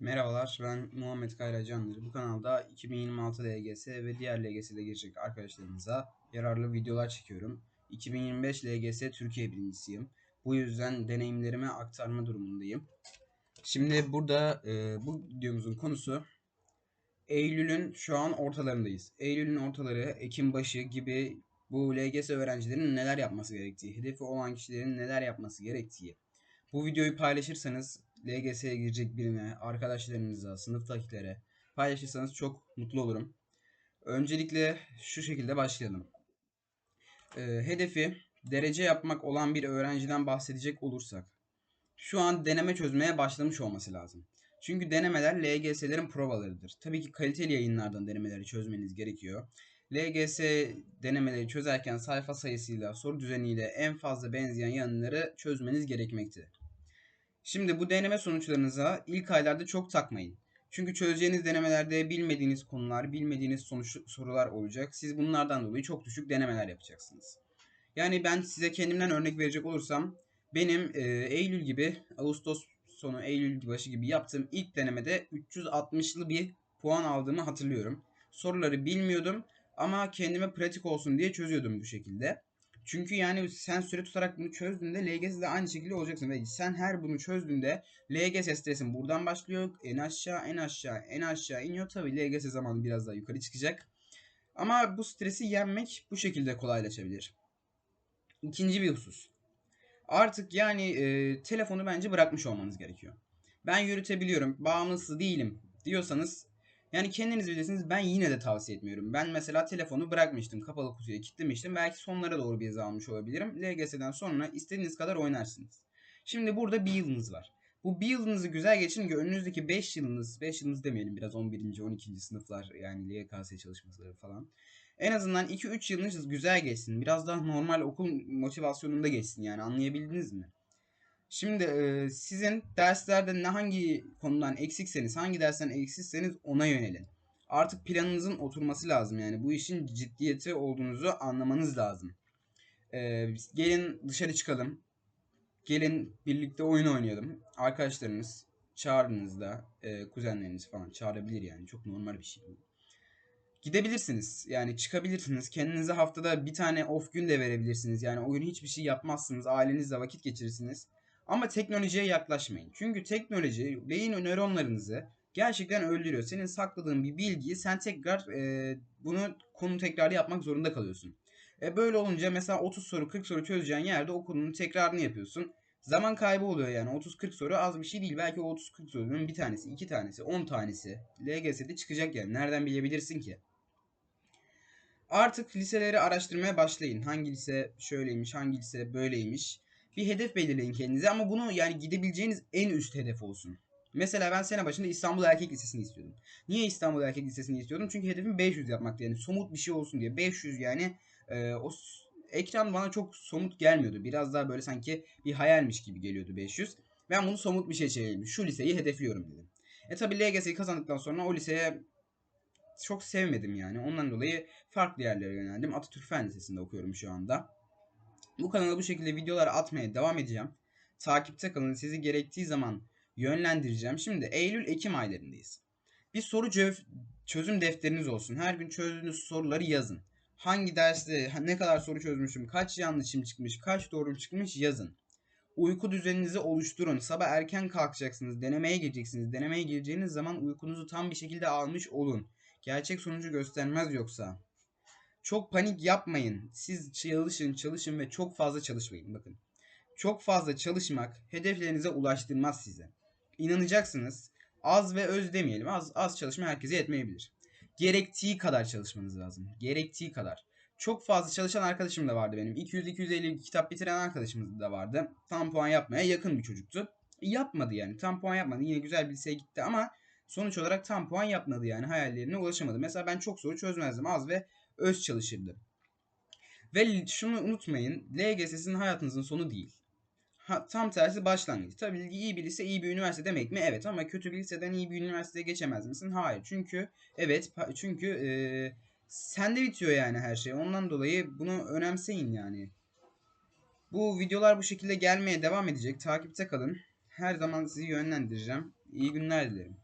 Merhabalar, ben Muhammed Kayra Candır. Bu kanalda 2026 LGS ve diğer LGS'de girecek arkadaşlarımıza yararlı videolar çekiyorum. 2025 LGS Türkiye birincisiyim. Bu yüzden deneyimlerimi aktarma durumundayım. Şimdi burada e, bu videomuzun konusu Eylül'ün şu an ortalarındayız. Eylül'ün ortaları, Ekim başı gibi bu LGS öğrencilerinin neler yapması gerektiği, hedefi olan kişilerin neler yapması gerektiği. Bu videoyu paylaşırsanız LGS'ye girecek birine, arkadaşlarınıza, sınıftakilere paylaşırsanız çok mutlu olurum. Öncelikle şu şekilde başlayalım. Ee, hedefi derece yapmak olan bir öğrenciden bahsedecek olursak şu an deneme çözmeye başlamış olması lazım. Çünkü denemeler LGS'lerin provalarıdır. Tabii ki kaliteli yayınlardan denemeleri çözmeniz gerekiyor. LGS denemeleri çözerken sayfa sayısıyla, soru düzeniyle en fazla benzeyen yanları çözmeniz gerekmektedir. Şimdi bu deneme sonuçlarınıza ilk aylarda çok takmayın. Çünkü çözeceğiniz denemelerde bilmediğiniz konular, bilmediğiniz sonuç sorular olacak. Siz bunlardan dolayı çok düşük denemeler yapacaksınız. Yani ben size kendimden örnek verecek olursam benim e, Eylül gibi, Ağustos sonu Eylül başı gibi yaptığım ilk denemede 360'lı bir puan aldığımı hatırlıyorum. Soruları bilmiyordum ama kendime pratik olsun diye çözüyordum bu şekilde. Çünkü yani sen süre tutarak bunu çözdüğünde LGS'de aynı şekilde olacaksın. Ve sen her bunu çözdüğünde LGS stresin buradan başlıyor. En aşağı en aşağı en aşağı iniyor. Tabi LGS zamanı biraz daha yukarı çıkacak. Ama bu stresi yenmek bu şekilde kolaylaşabilir. İkinci bir husus. Artık yani e, telefonu bence bırakmış olmanız gerekiyor. Ben yürütebiliyorum, bağımlısı değilim diyorsanız yani kendiniz bilirsiniz ben yine de tavsiye etmiyorum. Ben mesela telefonu bırakmıştım. Kapalı kutuya kilitlemiştim. Belki sonlara doğru bir almış olabilirim. LGS'den sonra istediğiniz kadar oynarsınız. Şimdi burada bir yılınız var. Bu bir yılınızı güzel geçirin ki önünüzdeki 5 yılınız, 5 yılınız demeyelim biraz 11. 12. sınıflar yani LGS çalışmaları falan. En azından 2-3 yılınız güzel geçsin. Biraz daha normal okul motivasyonunda geçsin yani anlayabildiniz mi? Şimdi e, sizin derslerde ne hangi konudan eksikseniz, hangi dersten eksikseniz ona yönelin. Artık planınızın oturması lazım yani bu işin ciddiyeti olduğunuzu anlamanız lazım. E, gelin dışarı çıkalım. Gelin birlikte oyun oynayalım. Arkadaşlarınız çağrınızda, e, kuzenleriniz falan çağırabilir yani çok normal bir şey. Gidebilirsiniz yani çıkabilirsiniz. Kendinize haftada bir tane off gün de verebilirsiniz. Yani o gün hiçbir şey yapmazsınız. Ailenizle vakit geçirirsiniz. Ama teknolojiye yaklaşmayın. Çünkü teknoloji beyin nöronlarınızı gerçekten öldürüyor. Senin sakladığın bir bilgiyi sen tekrar e, bunu konu tekrarı yapmak zorunda kalıyorsun. E böyle olunca mesela 30 soru 40 soru çözeceğin yerde o konunun tekrarını yapıyorsun. Zaman kaybı oluyor yani 30-40 soru az bir şey değil. Belki o 30-40 sorunun bir tanesi, iki tanesi, 10 tanesi LGS'de çıkacak yani. Nereden bilebilirsin ki? Artık liseleri araştırmaya başlayın. Hangi lise şöyleymiş, hangi lise böyleymiş bir hedef belirleyin kendinize ama bunu yani gidebileceğiniz en üst hedef olsun. Mesela ben sene başında İstanbul Erkek Lisesi'ni istiyordum. Niye İstanbul Erkek Lisesi'ni istiyordum? Çünkü hedefim 500 yapmaktı yani somut bir şey olsun diye. 500 yani e, o ekran bana çok somut gelmiyordu. Biraz daha böyle sanki bir hayalmiş gibi geliyordu 500. Ben bunu somut bir şey çevireyim. Şu liseyi hedefliyorum dedim. E tabi LGS'yi kazandıktan sonra o liseye çok sevmedim yani. Ondan dolayı farklı yerlere yöneldim. Atatürk Fen Lisesi'nde okuyorum şu anda. Bu kanala bu şekilde videolar atmaya devam edeceğim. Takipte kalın. Sizi gerektiği zaman yönlendireceğim. Şimdi Eylül-Ekim aylarındayız. Bir soru çözüm defteriniz olsun. Her gün çözdüğünüz soruları yazın. Hangi derste ne kadar soru çözmüşüm, kaç yanlışım çıkmış, kaç doğrum çıkmış yazın. Uyku düzeninizi oluşturun. Sabah erken kalkacaksınız. Denemeye gireceksiniz. Denemeye gireceğiniz zaman uykunuzu tam bir şekilde almış olun. Gerçek sonucu göstermez yoksa. Çok panik yapmayın. Siz çalışın, çalışın ve çok fazla çalışmayın. Bakın. Çok fazla çalışmak hedeflerinize ulaştırmaz size. İnanacaksınız. Az ve öz demeyelim. Az az çalışma herkese yetmeyebilir. Gerektiği kadar çalışmanız lazım. Gerektiği kadar. Çok fazla çalışan arkadaşım da vardı benim. 200-250 kitap bitiren arkadaşımız da vardı. Tam puan yapmaya yakın bir çocuktu. Yapmadı yani. Tam puan yapmadı. Yine güzel bir liseye gitti ama sonuç olarak tam puan yapmadı yani. Hayallerine ulaşamadı. Mesela ben çok soru çözmezdim. Az ve öz çalışırdı. Ve şunu unutmayın. LGS sizin hayatınızın sonu değil. Ha, tam tersi başlangıç. Tabii iyi bir lise iyi bir üniversite demek mi? Evet ama kötü bir liseden iyi bir üniversiteye geçemez misin? Hayır. Çünkü evet çünkü e, sende bitiyor yani her şey. Ondan dolayı bunu önemseyin yani. Bu videolar bu şekilde gelmeye devam edecek. Takipte kalın. Her zaman sizi yönlendireceğim. İyi günler dilerim.